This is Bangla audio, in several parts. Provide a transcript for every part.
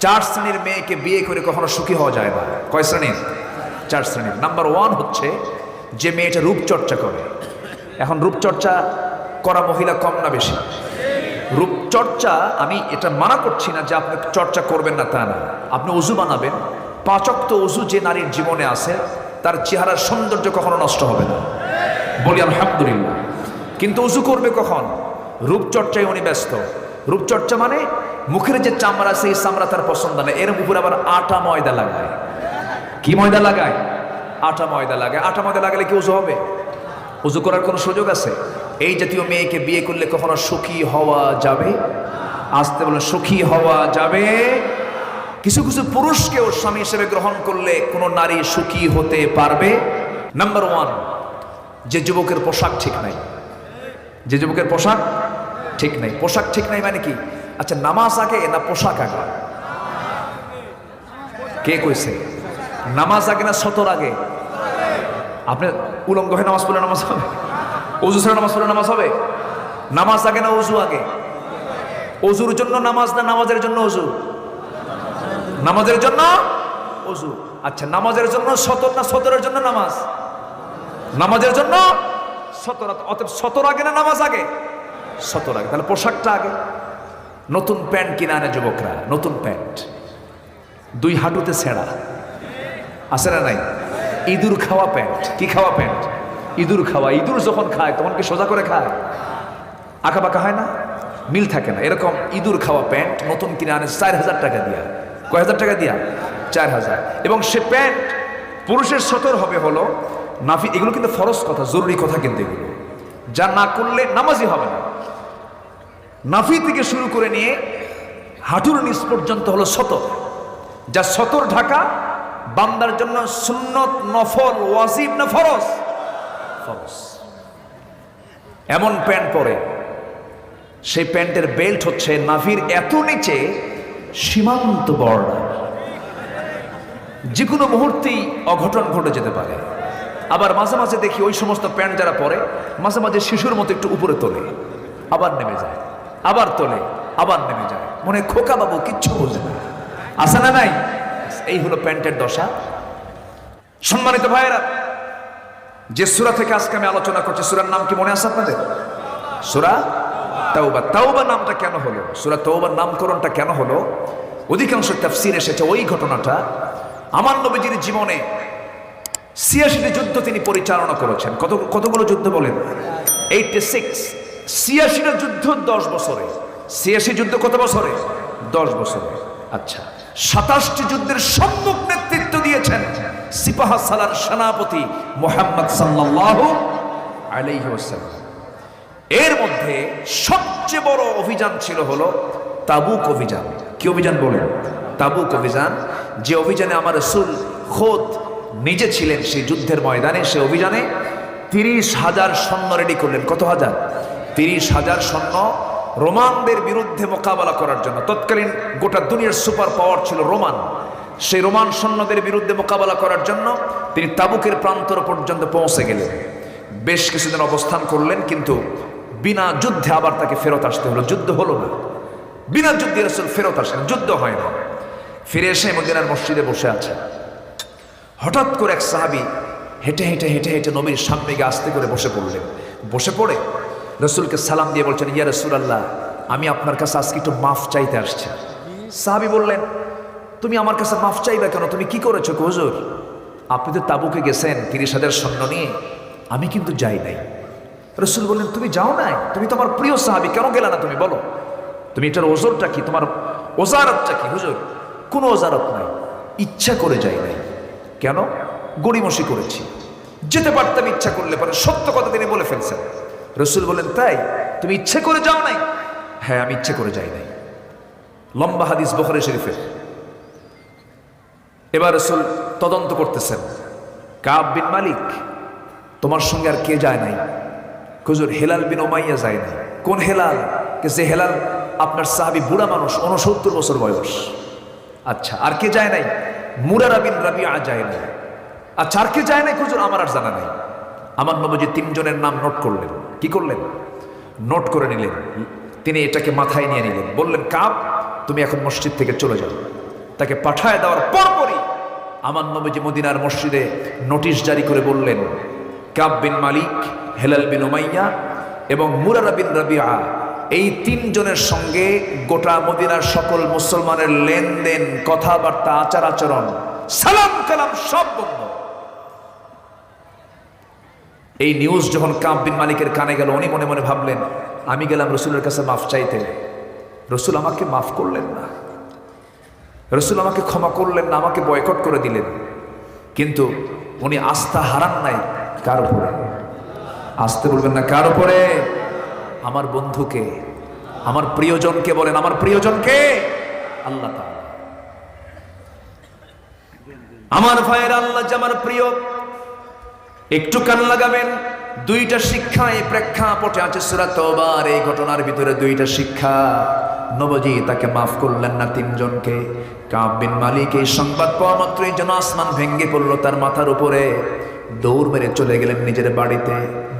চার শ্রেণির মেয়েকে বিয়ে করে কখনো সুখী হওয়া যায় না। কয় শ্রেণির? চার শ্রেণির। নাম্বার ওয়ান হচ্ছে যে মেয়েটা রূপচর্চা করে। এখন রূপচর্চা করা মহিলা কম না বেশি? রূপচর্চা আমি এটা মানা করছি না যে আপনি চর্চা করবেন না তা না। আপনি উজু বানাবেন। পাঁচক্ত উজু যে নারীর জীবনে আছে, তার চেহারার সৌন্দর্য কখনো নষ্ট হবে না। বলি, আলহামদুলিল্লাহ। কিন্তু উজু করবে কখন? রূপচর্চায় উনি ব্যস্ত। রূপচর্চা মানে মুখের যে চামড়া, সেই চামড়া তার পছন্দ না। এর উপরে আবার আটা ময়দা লাগায়। কি ময়দা লাগায়? আটা ময়দা লাগায়। আটা ময়দা লাগালে কি উজু হবে? উজু করার কোনো সুযোগ আছে? এই জাতীয় মেয়েকে বিয়ে করলে কখনো সুখী হওয়া যাবে? আসতে বলে, সুখী হওয়া যাবে? কিছু কিছু পুরুষকেও স্বামী হিসেবে গ্রহণ করলে কোনো নারী সুখী হতে পারবে? নাম্বার ওয়ান যে যুবকের পোশাক ঠিক নাই। যে যুবকের পোশাক ঠিক নাই। পোশাক ঠিক নাই মানে কি? আচ্ছা নামাজ আগে না পোশাক আগে? কে কইছে? নামাজ আগে না সতর আগে? আপনি উলঙ্গ হয়ে নামাজ পড়লে নামাজ হবে? অজু ছাড়া নামাজ পড়লে নামাজ হবে? নামাজ আগে না অজু আগে? অজুর জন্য নামাজ না নামাজের জন্য অজু নামাজের জন্য অজু আচ্ছা নামাজের জন্য সতর না সতরের জন্য নামাজ? নামাজের জন্য সতর। অতএব সতর আগে না নামাজ আগে? সতর আগে। তাহলে পোশাকটা আগে। নতুন প্যান্ট কিনে আনে যুবকরা, নতুন প্যান্ট। দুই হাঁটুতে ছেঁড়া। আছে না নাই? ইঁদুর খাওয়া প্যান্ট। কি খাওয়া প্যান্ট? ইঁদুর খাওয়া। ইঁদুর যখন খায়, তখন কি সোজা করে খায়? আঁকা বাঁকা হয় না? মিল থাকে না। এরকম ইঁদুর খাওয়া প্যান্ট নতুন কিনে আনে চার হাজার টাকা দিয়া। কয় হাজার টাকা দিয়া? চার হাজার। এবং সে প্যান্ট পুরুষের সতর হবে হলো নাফি এগুলো কিন্তু ফরজ কথা, জরুরি কথা কিন্তু এগুলো। যা না করলে নামাজই হবে না। নাফি থেকে শুরু করে নিয়ে হাঁটুর নিচ পর্যন্ত হলো সতর। যা সতর ঢাকা, বান্দার জন্য সুন্নত নফল, ওয়াজিব না ফরজ? ফরজ। এমন প্যান্ট পরে, সেই প্যান্টের বেল্ট হচ্ছে নাভির এত নিচে সীমান্ত বর্ডার। যে কোনো মুহূর্তেই অঘটন ঘটে যেতে পারে। আবার মাঝে মাঝে দেখি ওই সমস্ত প্যান্ট যারা পরে, মাঝে মাঝে শিশুর মতো একটু উপরে তোলে, আবার নেমে যায়। আবার তোলে, আবার নেমে যায়। মনে খোকা বাবু কিচ্ছু বোঝে না। আছে না নাই? এই হলো প্যান্টের দশা। সম্মানিত ভাইয়েরা, যে সুরা থেকে আজকে আমি আলোচনা করছি, সুরার নাম কি মনে আছে আপনাদের? সুরা তাওবা। তাওবা নামটা কেন হলো? সুরা তাওবার নামকরণটা কেন হলো? অধিকাংশ তাফসির এসেছে ওই ঘটনাটা। আমার নবীজির জীবনে ছিয়াশিটি যুদ্ধ তিনি পরিচালনা করেছেন। কত কতগুলো যুদ্ধ বলেন? এইটটি সিক্স ছিয়াশিটা যুদ্ধ দশ বছরে। ছিয়াশি যুদ্ধ কত বছরে? দশ বছরে। আচ্ছা সাতাশটি যুদ্ধের সম্মুখ নেতৃত্ব দিয়েছেন সিপাহা সালার সেনাপতি মোহাম্মদ সাল্লাল্লাহু আলাইহি ওয়াসাল্লাম। এর মধ্যে সবচেয়ে বড় অভিযান ছিল হলো তাবুক অভিযান। কি অভিযান বলেন? তাবুক অভিযান। যে অভিযানে আমার রসুল খোদ নিজে ছিলেন সেই যুদ্ধের ময়দানে, সে অভিযানে তিরিশ হাজার সৈন্য রেডি করলেন। কত হাজার? তিরিশ হাজার সৈন্য রোমানদের বিরুদ্ধে মোকাবেলা করার জন্য। তৎকালীন গোটা দুনিয়ার সুপার পাওয়ার ছিল রোমান। সেই রোমান সৈন্যদের বিরুদ্ধে মোকাবেলা করার জন্য তিনি তাবুকের প্রান্তর পর্যন্ত পৌঁছে গেলেন। বেশ কিছুদিন অবস্থান করলেন, কিন্তু বিনা যুদ্ধে আবার তাকে ফেরত আসতে হলো। যুদ্ধ হলো না। বিনা যুদ্ধে রসুল ফেরত আসেন, যুদ্ধ হয় না। ফিরে এসে মদিনার মসজিদে বসে আছে হঠাৎ করে এক সাহাবি হেঁটে হেঁটে হেঁটে হেঁটে নবীর সামনে গিয়ে আস্তে করে বসে পড়লেন। বসে পড়ে রসুলকে সালাম দিয়ে বলছেন, ইয়া রসুল আল্লাহ আমি আপনার কাছে আজকে একটু মাফ চাইতে আসছি। সাহাবি বললেন, তুমি আমার কাছে মাফ চাইবে কেন? তুমি কি করেছ হুজুর? আপনি তো তাবুকে গেছেন, তিরিশ হাজার সৈন্য নিয়ে। আমি কিন্তু যাই নাই। রসুল বললেন, তুমি যাও নাই? তুমি তো আমার প্রিয় সাহাবি, কেন গেলে না তুমি? বলো। তুমি এটার ওজোরটা কি? তোমার ওজারতটা কি হুজুর? কোনো ওজারত নাই। ইচ্ছা করে যাই নাই। কেন? গড়িমসি করেছি। যেতে পারতাম ইচ্ছা করলে পরে সত্য কথা তিনি বলে ফেলছেন। রসুল বলেন, তাই, তুমি ইচ্ছে করে যাও নাই? হ্যাঁ আমি ইচ্ছে করে যাই নাই। লম্বা হাদিস বখরে শরীফের। এবার রসুল তদন্ত করতেছেন, কাব বিন মালিক, তোমার সঙ্গে আর কে যায় নাই? খুজুর হেলাল বিন ওমাইয়া যায় নাই। কোন হেলাল? যে হেলাল আপনার সাহাবি বুড়া মানুষ উনসত্তর বছর বয়স। আচ্ছা আর কে যায় নাই? মুরারা বিন রাবিয়া যায় নাই। আচ্ছা আর কে যায় নাই খুজুর আমার আর জানা নাই। আমার নবজি তিনজনের নাম নোট করলেন। কি করলেন? নোট করে নিলেন। তিনি এটাকে মাথায় নিয়ে নিলেন। বললেন কাপ তুমি এখন মসজিদ থেকে চলে যাও। তাকে পাঠায় দেওয়ার পরপরই আমার নবীজি মদিনার মসজিদে নোটিশ জারি করে বললেন, কাব বিন মালিক, হেলাল বিন উমাইয়া এবং মুরারা বিন রাবিয়া, এই তিনজনের সঙ্গে গোটা মদিনার সকল মুসলমানের লেনদেন, কথাবার্তা আচার আচরণ সালাম কালাম সব বন্ধ। এই নিউজ যখন কাব মালিকের কানে গেল, উনি মনে মনে ভাবলেন, আমি গেলাম রসুলের কাছে মাফ চাইতে। রসুল আমাকে মাফ করলেন না। রসুল আমাকে ক্ষমা করলেন না, আমাকে বয়কট করে দিলেন। কিন্তু উনি আস্থা হারান নাই কার উপরে? আসতে বলবেন না, কার উপরে? আমার বন্ধুকে, আমার প্রিয়জনকে বলেন, আমার প্রিয়জনকে আল্লাহ আমার ভাইয়ের আল্লাহ যে আমার প্রিয় একটু কান লাগাবেন, দুইটা শিক্ষা এই প্রেক্ষাপটে আছে, সুরা তোবার এই ঘটনার ভিতরে দুইটা শিক্ষা। নবজি, তাকে মাফ করলেন না তিনজনকে। কাব মালিক এই সংবাদ পাওয়া মাত্রই যেন আসমান ভেঙ্গে পড়ল তার মাথার উপরে। দৌড় মেরে চলে গেলেন নিজের বাড়িতে।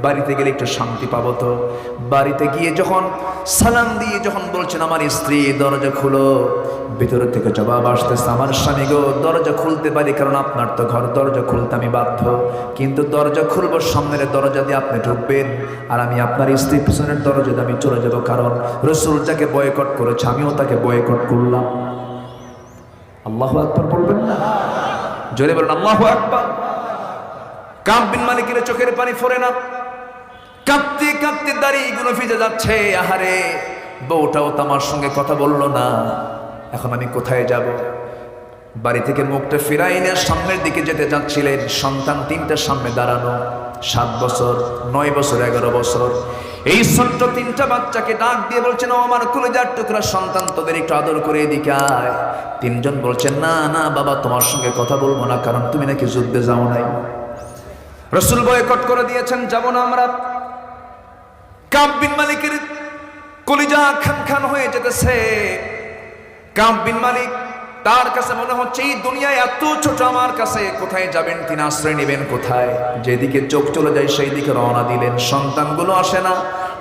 বাড়িতে গেলে একটু শান্তি পাবো তো। বাড়িতে গিয়ে যখন সালাম দিয়ে যখন বলছেন, আমার স্ত্রী, দরজা খুলো। ভিতরে থেকে জবাব আসতেছে, আমার স্বামী গো, দরজা খুলতে পারি, কারণ আপনার তো ঘর, দরজা খুলতে আমি বাধ্য। কিন্তু দরজা খুলবো সামনের দরজা দিয়ে আপনি ঢুকবেন, আর আমি আপনার স্ত্রী পিছনের দরজা দিয়ে আমি চলে যাব, কারণ রসুল যাকে বয়কট করেছে, আমিও তাকে বয়কট করলাম। আল্লাহ আকবর বলবেন না? জোরে বলেন, আল্লাহ আকবর। কাব বিন মালিকের চোখের পানি ফোরে না। কাঁপতে কাঁপতে দাঁড়িয়ে গুলো ভিজে যাচ্ছে। আহারে, বউটাও তো আমার সঙ্গে কথা বলল না। এখন আমি কোথায় যাব? বাড়ি থেকে মুখটা ফিরাই নিয়ে সামনের দিকে যেতে যাচ্ছিলেন। সন্তান তিনটার সামনে দাঁড়ানো। সাত বছর, নয় বছর, এগারো বছর। এই ছোট্ট তিনটা বাচ্চাকে ডাক দিয়ে বলছেন, ও আমার কলেজার টুকরা সন্তান, তোদের একটু আদর করে এদিকে আয়। তিনজন বলছেন, না না, বাবা, তোমার সঙ্গে কথা বলব না, কারণ তুমি নাকি যুদ্ধে যাও নাই। রসুল বয়কট করে দিয়েছেন, যাব না আমরা। কাব বিন মালিকের কলিজা খান খান হয়ে যেতেছে। কাব বিন মালিক তার কাছে মনে হচ্ছে, এই দুনিয়ায় এত ছোট আমার কাছে, কোথায় যাবেন তিনি আশ্রয় নেবেন কোথায়? যেদিকে চোখ চলে যায় সেই দিকে রওনা দিলেন। সন্তানগুলো আসে না,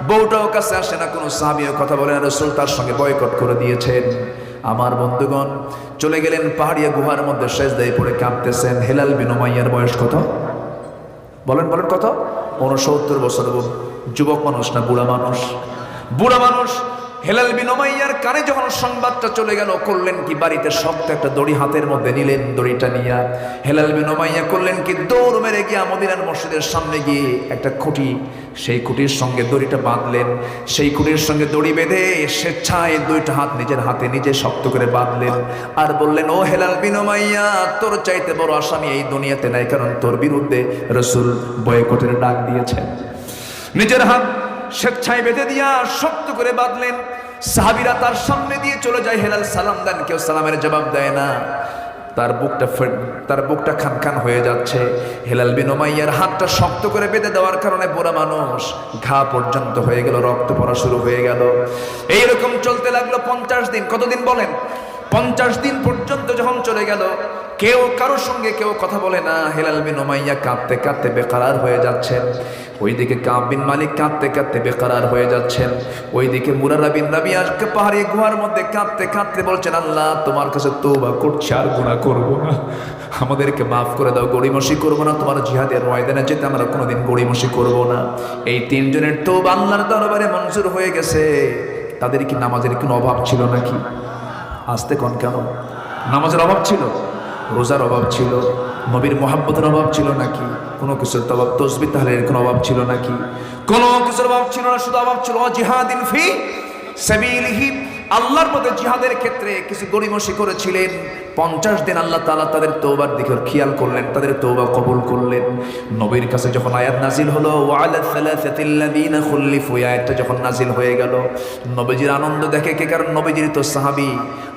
বউটাও কাছে আসে না, কোনো সাহাবিও কথা বলে না, রসুল তার সঙ্গে বয়কট করে দিয়েছেন। আমার বন্ধুগণ, চলে গেলেন পাহাড়িয়া গুহার মধ্যে শেষ দায় পড়ে কাঁপতেছেন হেলাল বিনোমাইয়ার বয়স কত? বলেন বলেন কত? উনসত্তর বছর যুবক মানুষ না বুড়া মানুষ? বুড়া মানুষ হেলাল বিনমাইয়ার কানে যখন সংবাদটা চলে গেল, করলেন কি বাড়িতে শক্ত একটা দড়ি হাতের মধ্যে নিলেন দড়িটা নিয়ে। হেলাল বিনমাইয়া করলেন কি, দৌড় মেরে গিয়ে মদিনার মসজিদের সামনে গিয়ে একটা খুঁটি, সেই খুঁটির সঙ্গে দড়িটা বাঁধলেন। সেই খুঁটির সঙ্গে দড়ি বেঁধে স্বেচ্ছায় দুইটা হাত নিজের হাতে নিজে শক্ত করে বাঁধলেন আর বললেন, ও হেলাল বিনমাইয়া তোর চাইতে বড় আসামি এই দুনিয়াতে নাই, কারণ তোর বিরুদ্ধে রসুল বয়কটের ডাক দিয়েছেন। নিজের হাত স্বেচ্ছায় বেঁধে দিয়া শক্ত করে বাঁধলেন। সাহাবিরা তার সামনে দিয়ে চলে যায়, হেলাল সালাম দেন, কেউ সালামের জবাব দেয় না। তার বুকটা তার বুকটা খান খান হয়ে যাচ্ছে। হেলাল বিন ওমাইয়ার হাতটা শক্ত করে বেঁধে দেওয়ার কারণে বুড়া মানুষ ঘা পর্যন্ত হয়ে গেল, রক্ত পড়া শুরু হয়ে গেল। এইরকম চলতে লাগল পঞ্চাশ দিন। কতদিন বলেন? পঞ্চাশ দিন পর্যন্ত যখন চলে গেল, কেউ কারোর সঙ্গে কেউ কথা বলে না। হেলাল বিন ওমাইয়া কাঁদতে কাঁদতে বেকারার হয়ে যাচ্ছেন। ওইদিকে কাব বিন মালিক কাঁদতে কাঁদতে বেকারার হয়ে যাচ্ছেন। ওইদিকে মুরারা বিন আজকে পাহাড়ি গুহার মধ্যে কাঁদতে কাঁদতে বলছেন, আল্লাহ, তোমার কাছে তৌবা করছি, আর গুণা করব না। আমাদেরকে মাফ করে দাও, গড়িমসি করব না। তোমার জিহাদের ময়দানে যেতে আমরা কোনোদিন গড়িমসি করব না। এই তিনজনের তৌবা আল্লাহর দরবারে মঞ্জুর হয়ে গেছে। তাদের কি নামাজের কোনো অভাব ছিল নাকি? আসতে কন কেন? নামাজের অভাব ছিল? রোজার অভাব ছিল? নবীর মোহাম্মতের অভাব ছিল নাকি? কোনো কিছুর অভাব তসবি তাহলের কোনো অভাব ছিল নাকি? কোনো কিছুর অভাব ছিল না, শুধু অভাব ছিল জিহাদিন ফি সাবিলিহি আল্লাহর মধ্যে জিহাদের ক্ষেত্রে কিছু গড়িমসি করেছিলেন। পঞ্চাশ দিন আল্লাহ তালা তাদের তৌবার দিকে খেয়াল করলেন, তাদের তৌবা কবুল করলেন। নবীর কাছে যখন আয়াত নাজিল হলো আয়াতটা যখন নাজিল হয়ে গেল, নবীজির আনন্দ দেখে কে? কারণ নবীজির তো সাহাবী,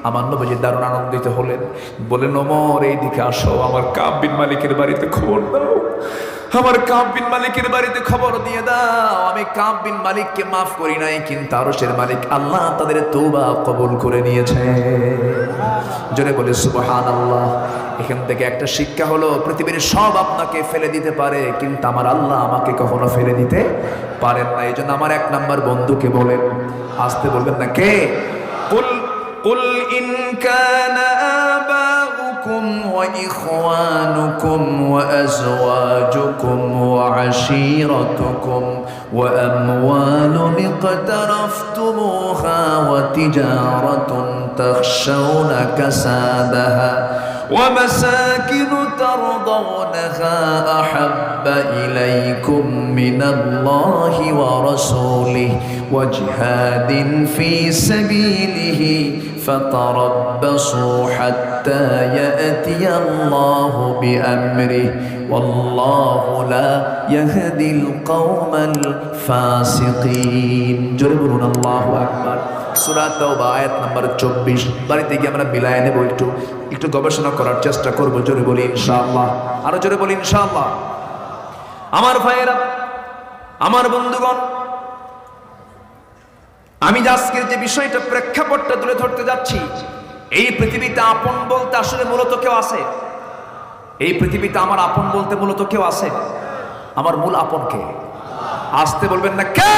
আমার নবীজি দারুণ আনন্দিত হলেন। বলেন ওমর এই দিকে আসো, আমার কাব বিন মালিকের বাড়িতে খবর দাও। আমার কাব বিন মালিকের বাড়িতে খবর দিয়ে দাও। আমি কাব বিন মালিককে মাফ করি নাই, কিন্তু আরসের মালিক আল্লাহ তাদের তৌবা কবুল করে নিয়েছে। জোরে বলে সুবহান আল্লাহ এখান থেকে একটা শিক্ষা হলো, পৃথিবীর সব আপনাকে ফেলে দিতে পারে, কিন্তু আমার আল্লাহ আমাকে কখনো ফেলে দিতে পারেন না। এই জন্য আমার এক নাম্বার বন্ধুকে বলেন, আসতে বলবেন না, কে? কুল কুল ইনকানা كان وإخوانكم وأزواجكم وعشيرتكم وأموال اقترفتموها وتجارة تخشون كسادها ومساكن ترضونها أحب إليكم من الله ورسوله وجهاد في سبيله فتربصوا حتى يأتي الله بأمره والله لا يهدي القوم الفاسقين جربون الله أكبر সুরা তাওবা আয়াত নাম্বার চব্বিশ বাড়িতে গিয়ে আমরা মিলায় নেব একটু একটু গবেষণা করার চেষ্টা করব জোরে বলি ইনশাআল্লাহ। আরও জোরে বলি, ইনশাআল্লাহ। আমার ভাইয়েরা, আমার বন্ধুগণ, আমি আজকের যে বিষয়টা প্রেক্ষাপটটা তুলে ধরতে যাচ্ছি, এই পৃথিবীতে আপন বলতে আসলে মূলত কেউ আছে? এই পৃথিবীতে আমার আপন বলতে মূলত কেউ আছে? আমার মূল আপন কে? আসতে বলবেন না, কে?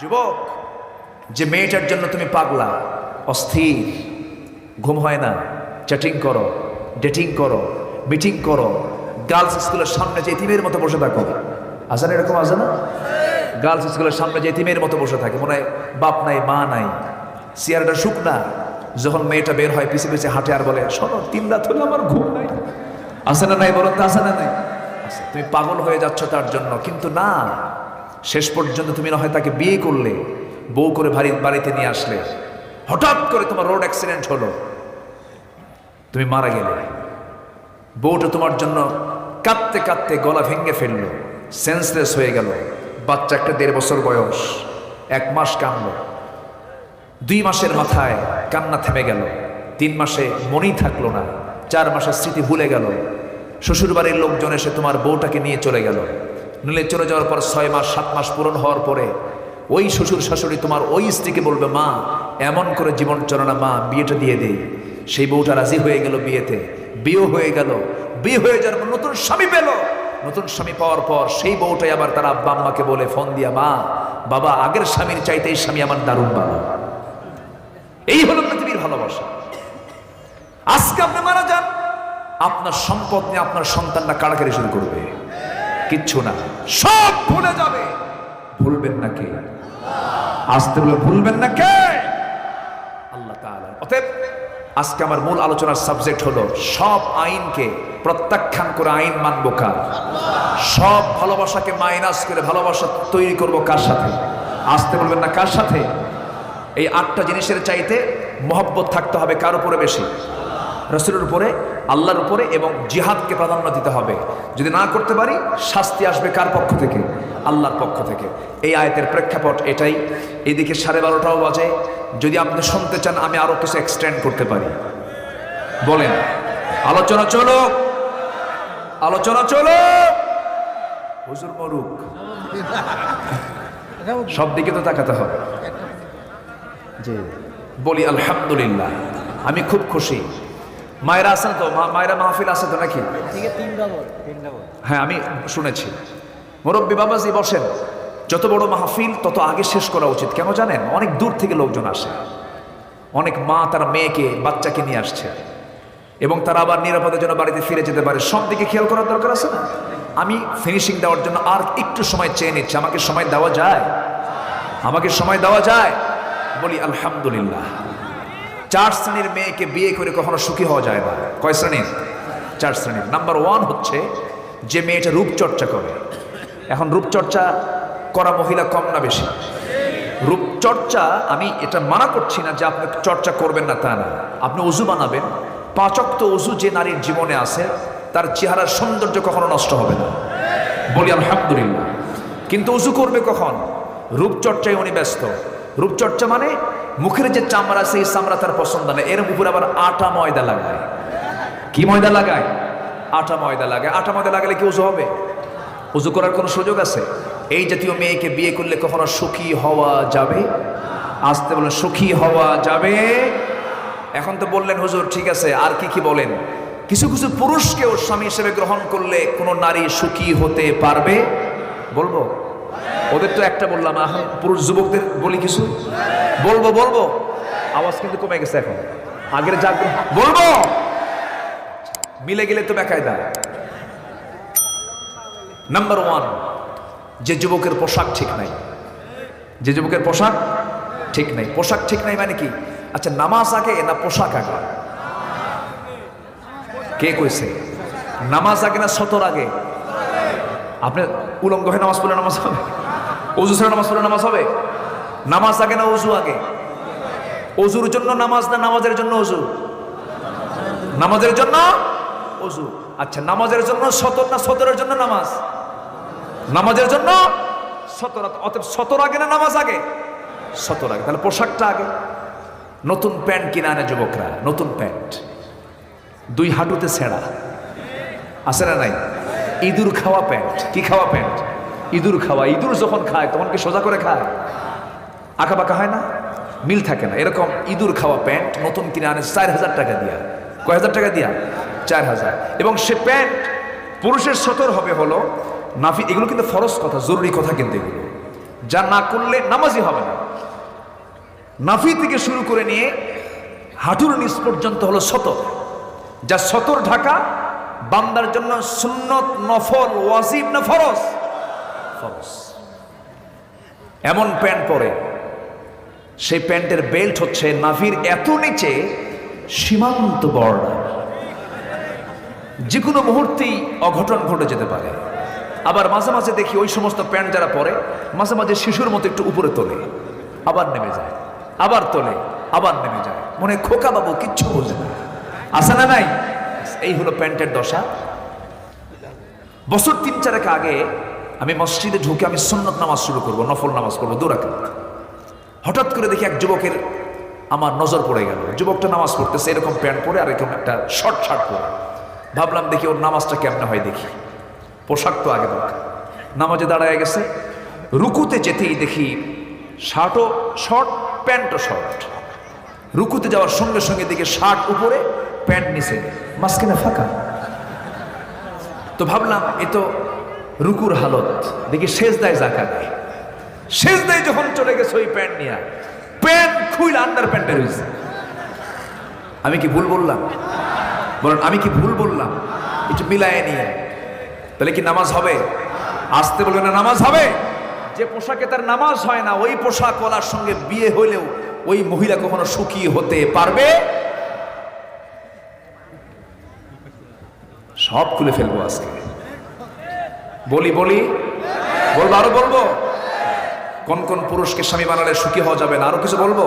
যুবক, যে মেয়েটার জন্য তুমি পাগলা, অস্থির, ঘুম হয় না চ্যাটিং করো। ডেটিং করো মিটিং করো গার্লস স্কুলের সামনে যে এতিমের মতো বসে থাকো। আছে না এরকম আছে না? গার্লস স্কুলের সামনে যে এতিমের মতো বসে থাকে, মনে হয় বাপ নাই, মা নাই। চেয়ারটা শুকনা যখন মেয়েটা বের হয় পিছিয়ে পিছিয়ে হাঁটে আর বলে, শোনো, তিন রাত হলে আমার ঘুম নাই। আছে না নাই বলো তো, আছে না নাই? তুমি পাগল হয়ে যাচ্ছ তার জন্য, কিন্তু না, শেষ পর্যন্ত তুমি না হয় তাকে বিয়ে করলে, বউ করে বাড়ি বাড়িতে নিয়ে আসলে। হঠাৎ করে তোমার রোড অ্যাক্সিডেন্ট হলো। তুমি মারা গেলে। বউটা তোমার জন্য কাঁদতে কাঁদতে গলা ভেঙে ফেলল সেন্সলেস হয়ে গেল। বাচ্চা একটা দেড় বছর বয়স, এক মাস কানলো দুই মাসের মাথায় কান্না থেমে গেল। তিন মাসে মনেই থাকল না। চার মাসের স্মৃতি ভুলে গেল। শ্বশুরবাড়ির লোকজন এসে তোমার বউটাকে নিয়ে চলে গেল। নিলে চলে যাওয়ার পর ছয় মাস, সাত মাস পূরণ হওয়ার পরে ওই শ্বশুর শাশুড়ি তোমার ওই স্ত্রীকে বলবে, মা, এমন করে জীবন চলনা মা, বিয়েটা দিয়ে দেই সেই বউটা রাজি হয়ে গেল বিয়েতে, বিয়ে হয়ে গেল। বিয়ে হয়ে যাওয়ার পর নতুন স্বামী পেল। নতুন স্বামী পাওয়ার পর সেই বউটাই আবার তার আব্বা আম্মাকে বলে, ফোন দিয়া, মা, বাবা, আগের স্বামীর চাইতে এই স্বামী আমার দারুণ ভালো। এই হলো পৃথিবীর ভালোবাসা। আজকে আপনি মারা যান, আপনার সম্পদ নিয়ে আপনার সন্তানরা কাড়াকাড়ি শুরু করবে। কিচ্ছু না, সব ভুলে যাবে। ভুলবেন না কে? আসতে বলে, ভুলবেন না কে? আল্লাহ তাআলা। অতএব আজকে আমার মূল আলোচনার সাবজেক্ট হলো, সব আইনকে প্রত্যাখ্যান করে আইন মানব কার? সব ভালোবাসাকে মাইনাস করে ভালোবাসা তৈরি করব কার সাথে? আসতে বলবেন না কার সাথে? এই আটটা জিনিসের চাইতে মহব্বত থাকতে হবে কার উপরে বেশি? রসুলের উপরে, আল্লাহর উপরে এবং জিহাদকে প্রাধান্য দিতে হবে। যদি না করতে পারি, শাস্তি আসবে কার পক্ষ থেকে? আল্লাহর পক্ষ থেকে। এই আয়তের প্রেক্ষাপট এটাই। এদিকে সাড়ে বারোটাও বাজে। যদি আপনি শুনতে চান আমি আরও কিছু এক্সটেন্ড করতে পারি। বলেন আলোচনা চলো। আলোচনা চলো। হুজুর মরুক। সব দিকে তো তাকাতে হবে। জি। বলি আলহামদুলিল্লাহ। আমি খুব খুশি। মায়েরা আছেন তো? মায়েরা মাহফিল আছে তো নাকি? হ্যাঁ আমি শুনেছি। মুরব্বী বাবাজি বসেন, যত বড় মাহফিল, তত আগে শেষ করা উচিত। কেন জানেন? অনেক দূর থেকে লোকজন আসে। অনেক মা তার মেয়েকে, বাচ্চাকে নিয়ে আসছে। এবং তারা আবার নিরাপদের জন্য বাড়িতে ফিরে যেতে পারে। সব দিকে খেয়াল করার দরকার আছে না? আমি ফিনিশিং দেওয়ার জন্য আর একটু সময় চেয়ে নিচ্ছি। আমাকে সময় দেওয়া যায়? আমাকে সময় দেওয়া যায়? বলি, আলহামদুলিল্লাহ। চার শ্রেণির মেয়েকে বিয়ে করে কখনো সুখী হওয়া যায় না। কয় শ্রেণির? চার শ্রেণির। নাম্বার ওয়ান হচ্ছে, যে মেয়েটা রূপচর্চা করে এখন রূপচর্চা করা মহিলা কম না বেশি। রূপচর্চা আমি এটা মানা করছি না যে আপনি চর্চা করবেন না তা না। আপনি উজু বানাবেন। পাঁচক্ত উজু যে নারীর জীবনে আছে, তার চেহারার সৌন্দর্য কখনো নষ্ট হবে না। বলি আলহামদুলিল্লাহ। কিন্তু উজু করবে কখন? রূপচর্চায় উনি ব্যস্ত। রূপচর্চা মানে মুখের যে চামড়া, সেই চামড়া তার পছন্দ না। এর উপরে আবার আটা ময়দা লাগায়। কি ময়দা লাগায়? আটা ময়দা লাগায়। আটা ময়দা লাগালে কি উজু হবে? উজু করার কোনো সুযোগ আছে? এই জাতীয় মেয়েকে বিয়ে করলে কখনো সুখী হওয়া যাবে? আসতে বলেন সুখী হওয়া যাবে? এখন তো বললেন, হুজুর, ঠিক আছে, আর কি কি বলেন? কিছু কিছু পুরুষকেও স্বামী হিসেবে গ্রহণ করলে কোনো নারী সুখী হতে পারবে? বলব? ওদের তো একটা বললাম এখন পুরুষ যুবকদের বলি কিছু? বলব বলব। আওয়াজ কিন্তু কমে গেছে এখন। আগের যা বলব! মিলে গেলে তো বেকায় বেকায়দা। নাম্বার ওয়ান যে যুবকের পোশাক ঠিক নাই। যে যুবকের পোশাক ঠিক নাই। পোশাক ঠিক নাই মানে কি? আচ্ছা নামাজ আগে না পোশাক আগে? কে কইছে? নামাজ আগে না সতর আগে? আপনি উলঙ্গ হয়ে নামাজ পড়লে নামাজ হবে? অজু ছাড়া নামাজ পড়লে নামাজ হবে? নামাজ আগে না অজু আগে? অজুর জন্য নামাজ না নামাজের জন্য অজু নামাজের জন্য অজু আচ্ছা নামাজের জন্য সতর না সতরের জন্য নামাজ? নামাজের জন্য? সতর অতএব সতর আগে না নামাজ আগে? সতর আগে। তাহলে পোশাকটা আগে। নতুন প্যান্ট কিনে আনে যুবকরা। নতুন প্যান্ট। দুই হাঁটুতে ছেঁড়া। আছে না নাই? ইঁদুর খাওয়া প্যান্ট। কি খাওয়া প্যান্ট? ইঁদুর খাওয়া। ইঁদুর যখন খায়, তখন কি সোজা করে খায়? আঁকা বাঁকা হয় না? মিল থাকে না। এরকম ইঁদুর খাওয়া প্যান্ট নতুন কিনে আনে চার হাজার টাকা দিয়া। কয় হাজার টাকা দিয়া? চার হাজার। এবং সে প্যান্ট পুরুষের সতর হবে হলো নাফি, এগুলো কিন্তু ফরজ কথা, জরুরি কথা কিন্তু এগুলো। যা না করলে নামাজই হবে না। নাফি থেকে শুরু করে নিয়ে হাঁটুর নিচ পর্যন্ত হলো সতর। যা সতর ঢাকা, বান্দার জন্য সুন্নত, নফল, ওয়াজিব না ফরজ? ফরজ। এমন প্যান্ট পরে, সেই প্যান্টের বেল্ট হচ্ছে নাভির এত নিচে সীমান্ত বর্ডার। যে কোনো মুহূর্তেই অঘটন ঘটে যেতে পারে। আবার মাঝে মাঝে দেখি ওই সমস্ত প্যান্ট যারা পরে, মাঝে মাঝে শিশুর মতো একটু উপরে তোলে, আবার নেমে যায়, আবার তোলে, আবার নেমে যায়। মনে খোকা বাবু কিচ্ছু বোঝে না। আসে না নাই? এই হলো প্যান্টের দশা। বছর তিন চারেক আগে আমি মসজিদে ঢুকে আমি সুন্নত নামাজ শুরু করব, নফল নামাজ পড়ব দুরাকাত হঠাৎ করে দেখি এক যুবকের আমার নজর পড়ে গেল। যুবকটা নামাজ পড়তেছে, এরকম প্যান্ট পরে আর এরকম একটা শর্ট শার্ট পরে। ভাবলাম দেখি ওর নামাজটা কেমনে হয় দেখি। পোশাক তো আগে দরকার। নামাজে দাঁড়ায় গেছে, রুকুতে যেতেই দেখি শার্টও শর্ট প্যান্টও শর্ট রুকুতে যাওয়ার সঙ্গে সঙ্গে দেখি শার্ট উপরে, প্যান্ট নিচে। মাঝখানে ফাঁকা। তো ভাবলাম, এ তো রুকুর হালত। দেখি শেষ দেয় জাকা দেয় শেষ দেয় যখন চলে গেছে ওই প্যান্ট নিয়ে। প্যান্ট খুইল আন্ডার প্যান্টে রয়েছে আমি কি ভুল বললাম? বলেন, আমি কি ভুল বললাম? একটু মিলায় নিয়ে। তাহলে কি নামাজ হবে? আসতে বলবে না, নামাজ হবে? যে পোশাকে তার নামাজ হয় না, ওই পোশাক ওলার সঙ্গে বিয়ে হইলেও ওই মহিলা কখনো সুখী হতে পারবে? সব খুলে ফেলব আজকে। বলি বলি? বলব, আরও বলব? কোন কোন পুরুষকে স্বামী বানালে সুখী হওয়া যাবে না, আরও কিছু বলব?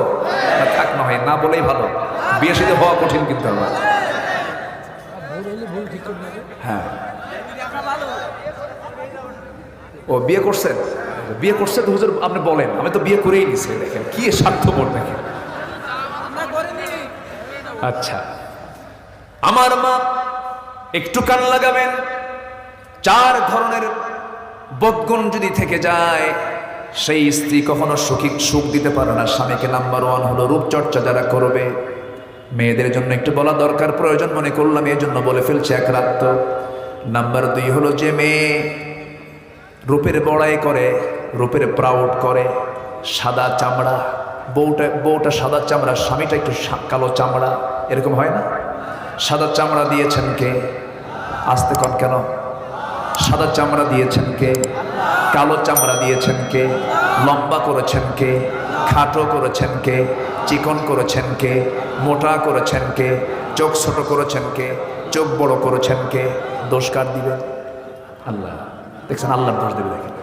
না, থাক না হয় না বলেই ভালো। বিয়ে সাথে হওয়া কঠিন কিন্তু আবার হ্যাঁ। ও বিয়ে করছেন বিয়ে করছে তো হুজুর আপনি বলেন, আমি তো বিয়ে করেই নিছি, দেখেন, কি স্বার্থপর দেখেন। আচ্ছা আমার মা একটু কান লাগাবেন, চার ধরনের বদগুণ যদি থেকে যায়, সেই স্ত্রী কখনো সুখী, সুখ দিতে পারে না। স্বামীকে নাম্বার ওয়ান হলো রূপচর্চা যারা করবে, মেয়েদের জন্য একটু বলা দরকার, প্রয়োজন মনে করলাম এই জন্য বলে ফেলছে এক রাত। নাম্বার দুই হলো যে মেয়ে রূপের বড়াই করে, রূপের প্রাউড করে, সাদা চামড়া, বউটা বউটা সাদা চামড়া, স্বামীটা একটু কালো চামড়া, এরকম হয় না? সাদা চামড়া দিয়েছেন কে? আসতে কন কেন? সাদা চামড়া দিয়েছেন কে? কালো চামড়া দিয়েছেন কে? লম্বা করেছেন কে? খাটো করেছেন কে? চিকন করেছেন কে? মোটা করেছেন কে? চোখ ছোট করেছেন কে? চোখ বড় করেছেন কে? দোষ কার দিবেন। আল্লাহ। দেখছেন আল্লাহর দোষ দেবে দেখেন।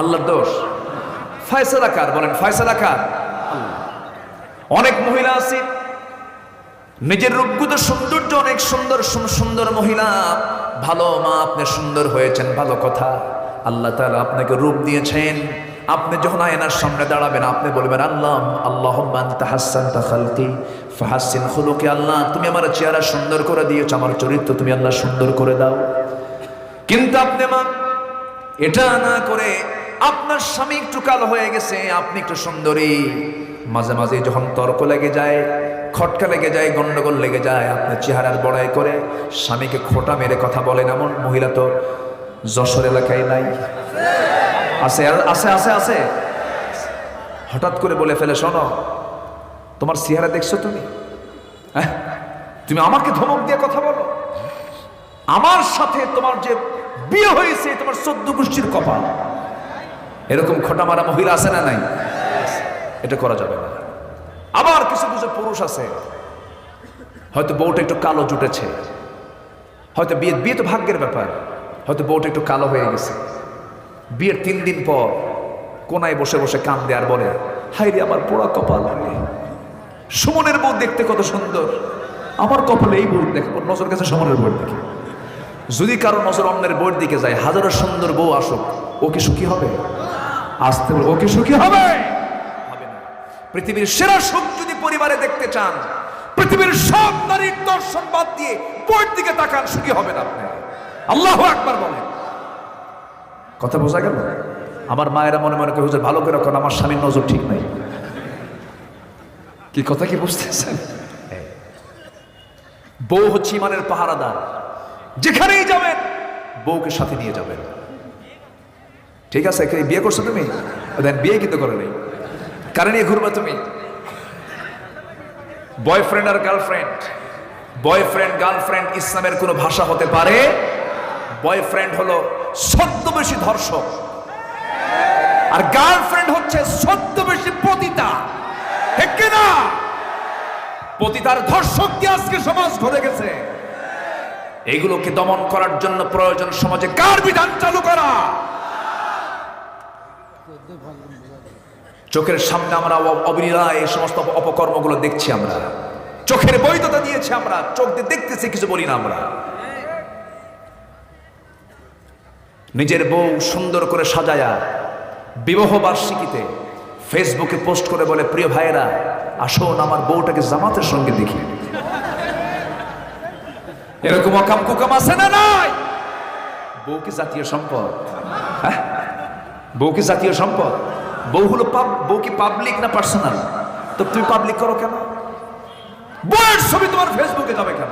আল্লাহর দোষ। ফয়সালা কার বলেন, ফয়সালা কার। অনেক মহিলা আছে, নিজের রূপগত সৌন্দর্য অনেক সুন্দর সুন্দর মহিলা। ভালো মা আপনি সুন্দর হয়েছেন, ভালো কথা। আল্লাহ তাআলা আপনাকে রূপ দিয়েছেন। আপনি যখন আয়নার সামনে দাঁড়াবেন, আপনি বলবেন, আল্লাহ আল্লাহ তাহাসান খালকি ফাহাসিন খুলুকি আল্লাহ, তুমি আমার চেহারা সুন্দর করে দিয়েছ, আমার চরিত্র তুমি আল্লাহ সুন্দর করে দাও। কিন্তু আপনি মা এটা না করে আপনার স্বামী একটু কালো হয়ে গেছে, আপনি একটু সুন্দরী। মাঝে মাঝে যখন তর্ক লেগে যায়, খটকা লেগে যায়, গন্ডগোল লেগে যায়, আপনার চেহারার বড়াই করে স্বামীকে খোটা মেরে কথা বলেন এমন মহিলা তো যশোর এলাকায় নাই। আছে আছে আছে আছে। হঠাৎ করে বলে ফেলে, শোনো, তোমার চেহারা দেখছ তুমি? হ্যাঁ? তুমি আমাকে ধমক দিয়ে কথা বলো। আমার সাথে তোমার যে বিয়ে হয়েছে তোমার চোদ্দ গোষ্ঠীর কপাল। এরকম খোটা মারা মহিলা আছে না নাই? এটা করা যাবে না। আবার কিছু কিছু পুরুষ আছে। হয়তো বউটা একটু কালো জুটেছে। হয়তো বিয়ে বিয়ে তো ভাগ্যের ব্যাপার। হয়তো বউটা একটু কালো হয়ে গেছে। বিয়ের তিন দিন পর কোনায় বসে বসে কান্দে আর বলে হাই রে আমার পোড়া কপাল সুমনের বউ দেখতে কত সুন্দর। আমার কপালে এই বউ দেখে নজর কাছে সুমনের বউয়ের দিকে। যদি কারও নজর অন্যের বউয়ের দিকে যায়, হাজারো সুন্দর বউ আসুক, ও কি সুখী হবে? আসতে বলব ও কি সুখী হবে? হবে পৃথিবীর সেরা সুখ যদি পরিবারে দেখতে চান, পৃথিবীর সব নারীর দর্শন বাদ দিয়ে বইয়ের দিকে তাকান, সুখী হবেন আপনি। আল্লাহ একবার বলেন। কথা বোঝা গেল? আমার মায়েরা মনে মনে করে ভালো করে রাখুন আমার স্বামীর নজর ঠিক নাই। কি কথা কি বুঝতেছেন? বউ হচ্ছে ইমানের পাহারাদার। যেখানেই যাবেন, বউকে সাথে নিয়ে যাবেন। ঠিক আছে বিয়ে করছ তুমি? দেন বিয়ে কিন্তু করে নেই। কারে নিয়ে ঘুরবে তুমি? বয়ফ্রেন্ড আর গার্লফ্রেন্ড বয়ফ্রেন্ড গার্লফ্রেন্ড ইসলামের কোনো ভাষা হতে পারে? বয়ফ্রেন্ড হলো ছদ্মবেশী ধর্ষক। আর গার্লফ্রেন্ড হচ্ছে ছদ্মবেশী পতিতা। ঠিক না পতিতার ধর্ষক দিয়ে আজকে সমাজ ঘুরে গেছে। এগুলোকে দমন করার জন্য প্রয়োজন সমাজে কার বিধান চালু করা? চোখের সামনে আমরা অ- অবিরাম এই সমস্ত অপ- অপকর্মগুলো দেখছি আমরা। চোখের বৈধতা দিয়েছি আমরা। চোখ দিয়ে দেখতেছি, কিছু বলি না আমরা। নিজের বউ সুন্দর করে সাজায়া বিবাহ বার্ষিকীতে ফেসবুকে পোস্ট করে বলে, প্রিয় ভাইয়েরা, আসুন আমার বউটাকে জামাতের সঙ্গে দেখি। এরকম অকাম কুকাম আছে না নাই? বউ কি জাতীয় সম্পদ। হ্যাঁ? বউ কি জাতীয় সম্পদ। বউ হলো পাব- বউ কি পাবলিক না পার্সোনাল তো তুমি পাবলিক করো কেন? বউয়ের ছবি তোমার ফেসবুকে যাবে কেন?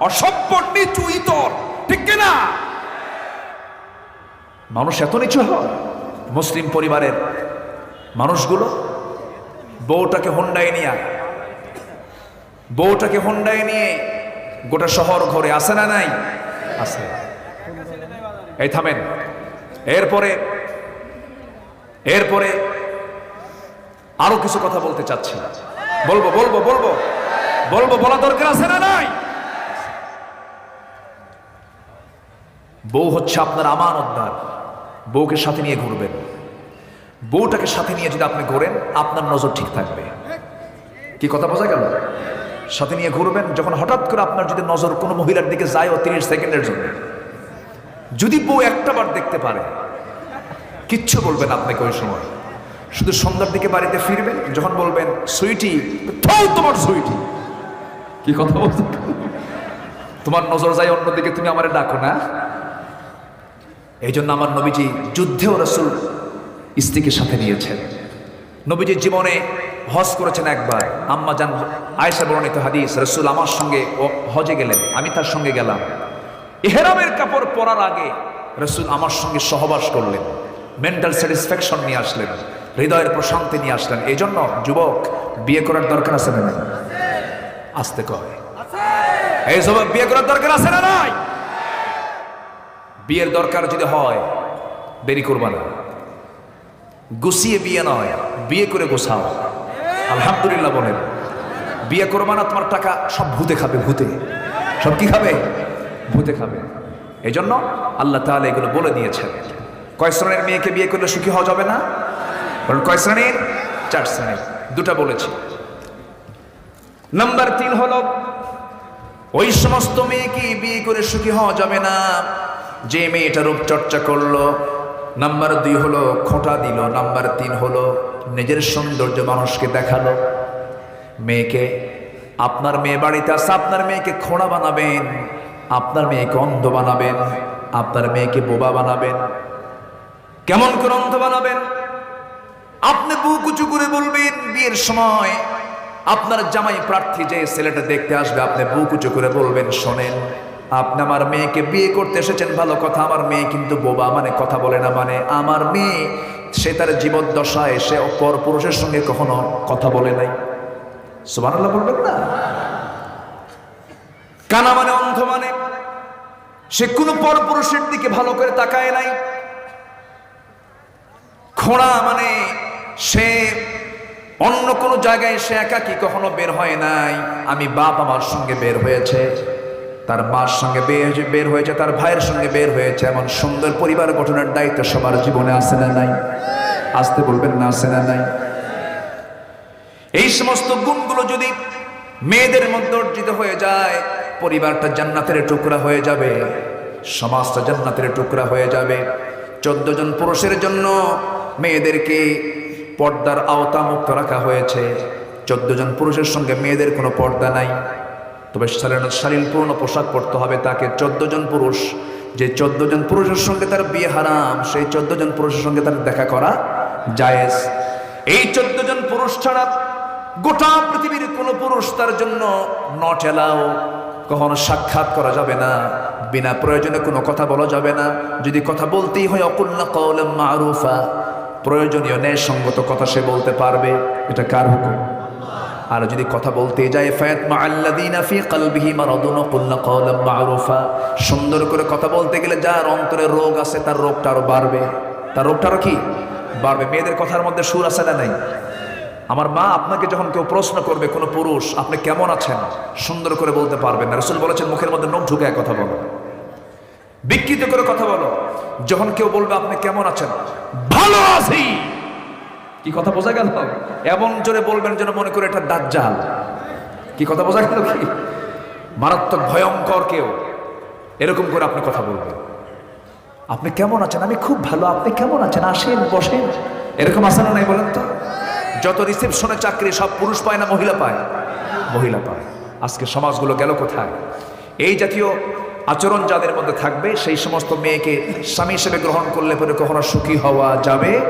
অসভ্য, নিচু, ইতর। ঠিক কিনা মানুষ এত নিচু হয়? মুসলিম পরিবারের মানুষগুলো বউটাকে হোন্ডায় নিয়ে বউটাকে হোন্ডায় নিয়ে গোটা শহর ঘরে আসে না নাই? আছে। এই থামেন। এরপরে এরপরে আরও কিছু কথা বলতে চাচ্ছি। বলব বলব বলব। বলব, বলা দরকার আছে না নাই? বউ হচ্ছে আপনার আমানতদার বউকে সাথে নিয়ে ঘুরবেন। বউটাকে সাথে নিয়ে যদি আপনি ঘোরেন, আপনার নজর ঠিক থাকবে। কি কথা বোঝা গেল? সাথে নিয়ে ঘুরবেন যখন হঠাৎ করে আপনার যদি নজর কোনো মহিলার দিকে যায় ও তিরিশ সেকেন্ডের জন্য। যদি বউ একটা বার দেখতে পারে কিচ্ছু বলবেন আপনাকে ওই সময়। শুধু সন্ধ্যার দিকে বাড়িতে ফিরবেন যখন বলবেন সুইটি তোমার সুইটি। কি কথা বলছো? তোমার নজর যায় অন্যদিকে তুমি আমারে ডাকো না। এই জন্য আমার নবীজি যুদ্ধেও রসুল স্ত্রীকে সাথে নিয়েছেন। নবীজির জীবনে হজ করেছেন একবার। আম্মা জান, আয়েশা বর্ণিত হাদিস, রসুল আমার সঙ্গে হজে গেলেন, আমি তার সঙ্গে গেলাম। এহেরামের কাপড় পরার আগে রসুল আমার সঙ্গে সহবাস করলেন মেন্টাল স্যাটিসফ্যাকশন নিয়ে আসলেন, হৃদয়ের প্রশান্তি নিয়ে আসলেন। এই জন্য যুবক, বিয়ে করার দরকার আছে না আসতে কয়। এই বিয়ে করার দরকার আছে না নাই? বিয়ের দরকার যদি হয়, দেরি করবা না। গুছিয়ে বিয়ে নয়, বিয়ে করে গোছাও। আলহামদুলিল্লাহ বলেন, বিয়ে করবা না, তোমার টাকা সব ভূতে খাবে, ভূতে। সব কি খাবে? ভূতে খাবে। এই জন্য আল্লাহ তাহলে এগুলো বলে দিয়েছেন। কয় শ্রেণির মেয়েকে বিয়ে করলে সুখী হওয়া যাবে না? বলুন, কয় শ্রেণির? চার শ্রেণির। দুটা বলেছি। নাম্বার তিন হলো, ওই সমস্ত মেয়েকে বিয়ে করে সুখী হওয়া যাবে না। যে মেয়েটা রূপচর্চা করল নাম্বার দুই হলো খোঁটা দিল, নাম্বার তিন হলো নিজের সৌন্দর্য মানুষকে দেখাল। মেয়েকে, আপনার মেয়ে বাড়িতে আসে আপনার মেয়েকে খোঁড়া বানাবেন, আপনার মেয়েকে অন্ধ বানাবেন, আপনার মেয়েকে বোবা বানাবেন। কেমন করে অন্ধ বানাবেন? আপনি বুক উঁচু করে বলবেন, বিয়ের সময় আপনার জামাই প্রার্থী যে ছেলেটা দেখতে আসবে, আপনি বুক উঁচু করে বলবেন, শোনেন আপনি আমার মেয়েকে বিয়ে করতে এসেছেন, ভালো কথা, আমার মেয়ে কিন্তু বোবা মানে কথা বলে না মানে আমার মেয়ে, সে তার জীবদ্দশায়, সে পর পুরুষের সঙ্গে কখনো কথা বলে নাই। সুবহানাল্লাহ বলবেন না? কানা মানে অন্ধ মানে। সে কোনো পরপুরুষের দিকে ভালো করে তাকায় নাই। খোঁড়া মানে সে অন্য কোনো জায়গায় সে একাকি কখনো বের হয় নাই। আমি বাপ আমার সঙ্গে বের হয়েছে। তার মার সঙ্গে বের হয়েছে, তার ভাইয়ের সঙ্গে বের হয়েছে। এমন সুন্দর পরিবার গঠনের দায়িত্ব সবার জীবনে আসে না নাই? আসতে বলবেন না আসে না নাই? এই সমস্ত গুণগুলো যদি মেয়েদের মধ্যে অর্জিত হয়ে যায়, পরিবারটা জান্নাতের টুকরা হয়ে যাবে, সমাজটা জান্নাতের টুকরা হয়ে যাবে। চোদ্দ জন পুরুষের জন্য মেয়েদেরকে পর্দার আওতামুক্ত রাখা হয়েছে। চোদ্দ জন পুরুষের সঙ্গে মেয়েদের কোনো পর্দা নাই। তবে শালীনপূর্ণ পোশাক পরতে হবে তাকে চোদ্দ জন পুরুষ। যে চোদ্দ জন পুরুষের সঙ্গে তার বিয়ে হারাম, সেই চোদ্দ জন পুরুষের সঙ্গে তার দেখা করা জায়েজ। এই চোদ্দ জন পুরুষ ছাড়া গোটা পৃথিবীর কোন পুরুষ তার জন্য নট এলাও কখনো সাক্ষাৎ করা যাবে না, বিনা প্রয়োজনে কোনো কথা বলা যাবে না। যদি কথা বলতেই হয়, অকুল্লা কৌলম মারুফা, প্রয়োজনীয় ন্যায়সঙ্গত কথা সে বলতে পারবে। এটা কার হুকুম? আর যদি কথা বলতে যায় সুন্দর করে কথা বলতে গেলে যার অন্তরে রোগ আছে, তার রোগটা আরও বাড়বে। তার রোগটা আরও কি? বাড়বে। মেয়েদের কথার মধ্যে সুর আছে না নাই? আমার মা আপনাকে যখন কেউ প্রশ্ন করবে, কোনো পুরুষ, আপনি কেমন আছেন? সুন্দর করে বলতে পারবেন না। রসুল বলেছেন, মুখের মধ্যে নখ ঢুকায় কথা বলো। বিকৃত করে কথা বলো। যখন কেউ বলবে, আপনি কেমন আছেন? ভালো আছি! কি কথা বোঝা গেল? এমন জোরে বলবেন যেন মনে করে এটা দাজ্জাল। কি কথা বোঝা গেল কি? মারাত্মক ভয়ঙ্কর কেউ এরকম করে আপনি কথা বলবেন। আপনি কেমন আছেন? আমি খুব ভালো। আপনি কেমন আছেন? আসেন, বসেন। এরকম আসেন নাই বলেন তো। যত রিসেপশনে চাকরি, সব পুরুষ পায় না মহিলা পায়? মহিলা পায়। আজকে সমাজগুলো গেল কোথায়? এই জাতীয় আচরণ যাদের মধ্যে থাকবে, সেই সমস্ত মেয়েকে স্বামী হিসেবে গ্রহণ করলে পরে কখনো সুখী হওয়া যাবে?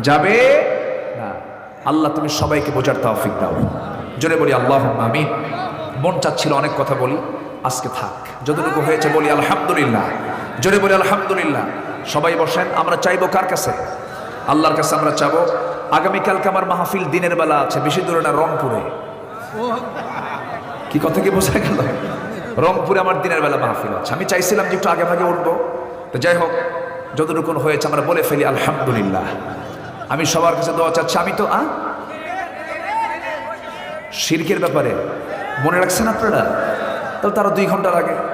যাবে? আল্লাহ, তুমি সবাইকে বোঝার তৌফিক দাও। জোরে বলি আল্লাহ আমি মন চাচ্ছিল অনেক কথা বলি, আজকে থাক। যতটুকু হয়েছে বলি, আলহামদুলিল্লাহ। জোরে বলি, আলহামদুলিল্লাহ। সবাই বসেন, আমরা চাইব কার কাছে? আল্লাহর কাছে আমরা চাবো। আগামীকালকে আমার মাহফিল দিনের বেলা আছে, বেশি দূরে না, রংপুরে। কি কথা কি বোঝা গেল? রংপুরে আমার দিনের বেলা মাহফিল আছে। আমি চাইছিলাম যে একটু আগে ভাগে উঠবো। তো যাই হোক যতটুকু হয়েছে আমরা বলে ফেলি, আলহামদুলিল্লাহ। আমি সবার কাছে দোয়া চাচ্ছি। আমি তো, আ? শিরকের ব্যাপারে। মনে রাখছেন আপনারা? তাহলে তারা দুই ঘণ্টা লাগে।